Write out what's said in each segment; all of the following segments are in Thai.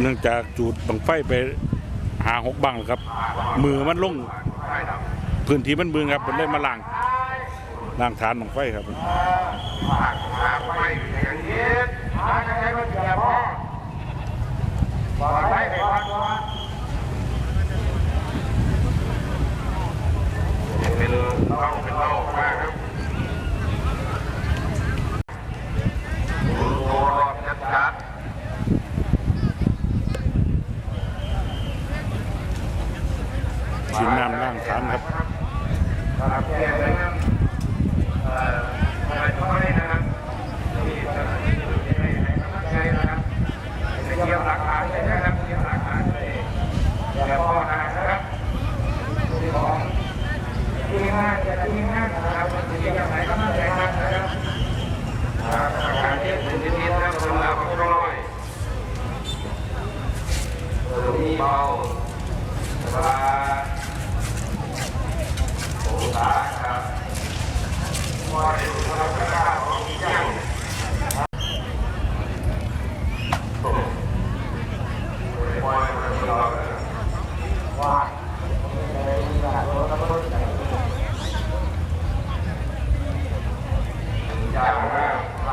เนื่องจากจูดบังไฟไปหาหกบังครับ มือมันลงพื้นที่มันมือครับมันเล่นมาล่างล่างฐานบังไฟครับ ชิ้นน้ำล้างฐานครับ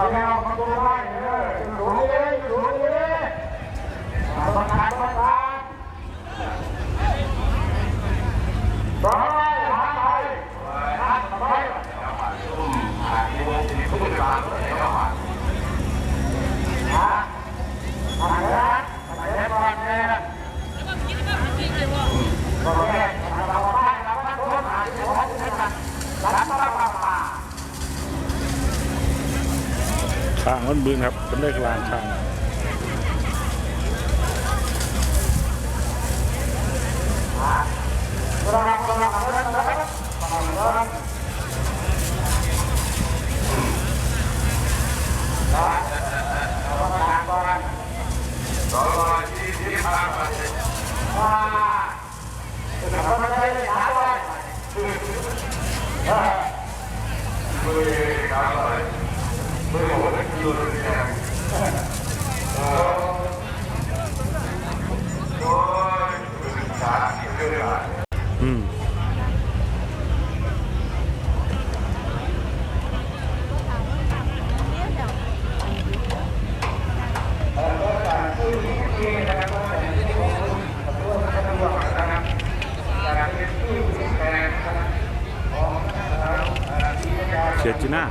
มาแล้วมาดูบ้านเออสวยเลยสวยเลย ทางมันบืนครับเป็นเลขลางทางระวังระวังระวังระวัง Jajina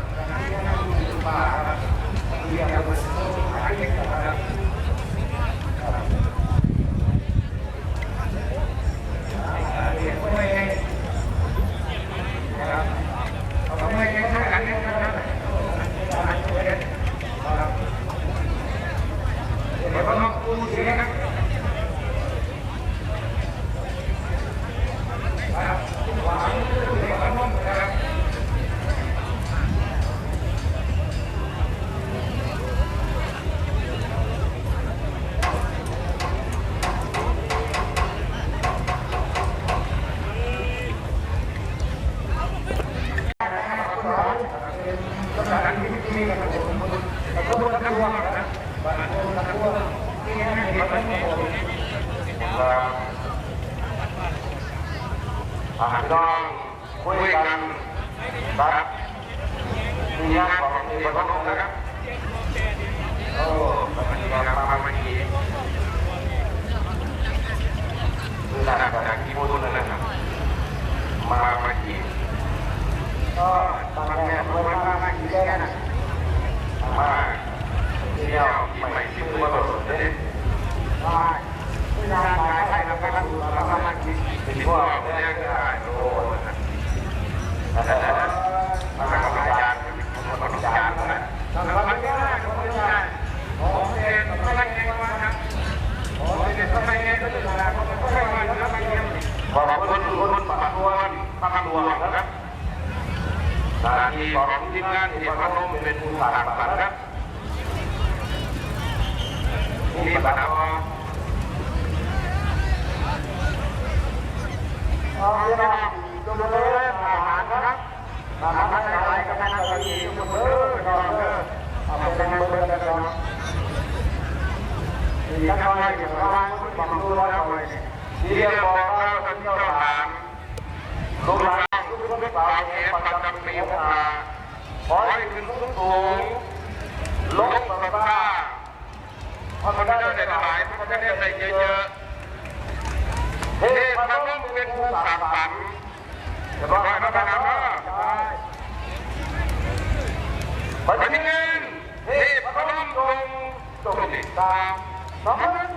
หก็คุยกันครับที่งานของมีประทบนะครับ phạt bạn đó khi bạn có Hãy subscribe cho kênh Ghiền Mì Gõ Để không bỏ lỡ những video hấp dẫn ขอให้ขึ้นสูงสูงลบสารภาพพระพุทธเจ้าในหลายพระพุทนเจ้าในเยอะๆเทพพระลูกเป็นผู้สามสันจะร้อยพระนามพระนิเงินเทพพระลูกทรงจงติดตามสองพัน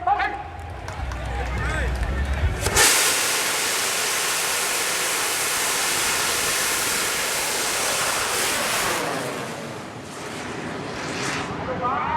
Bye.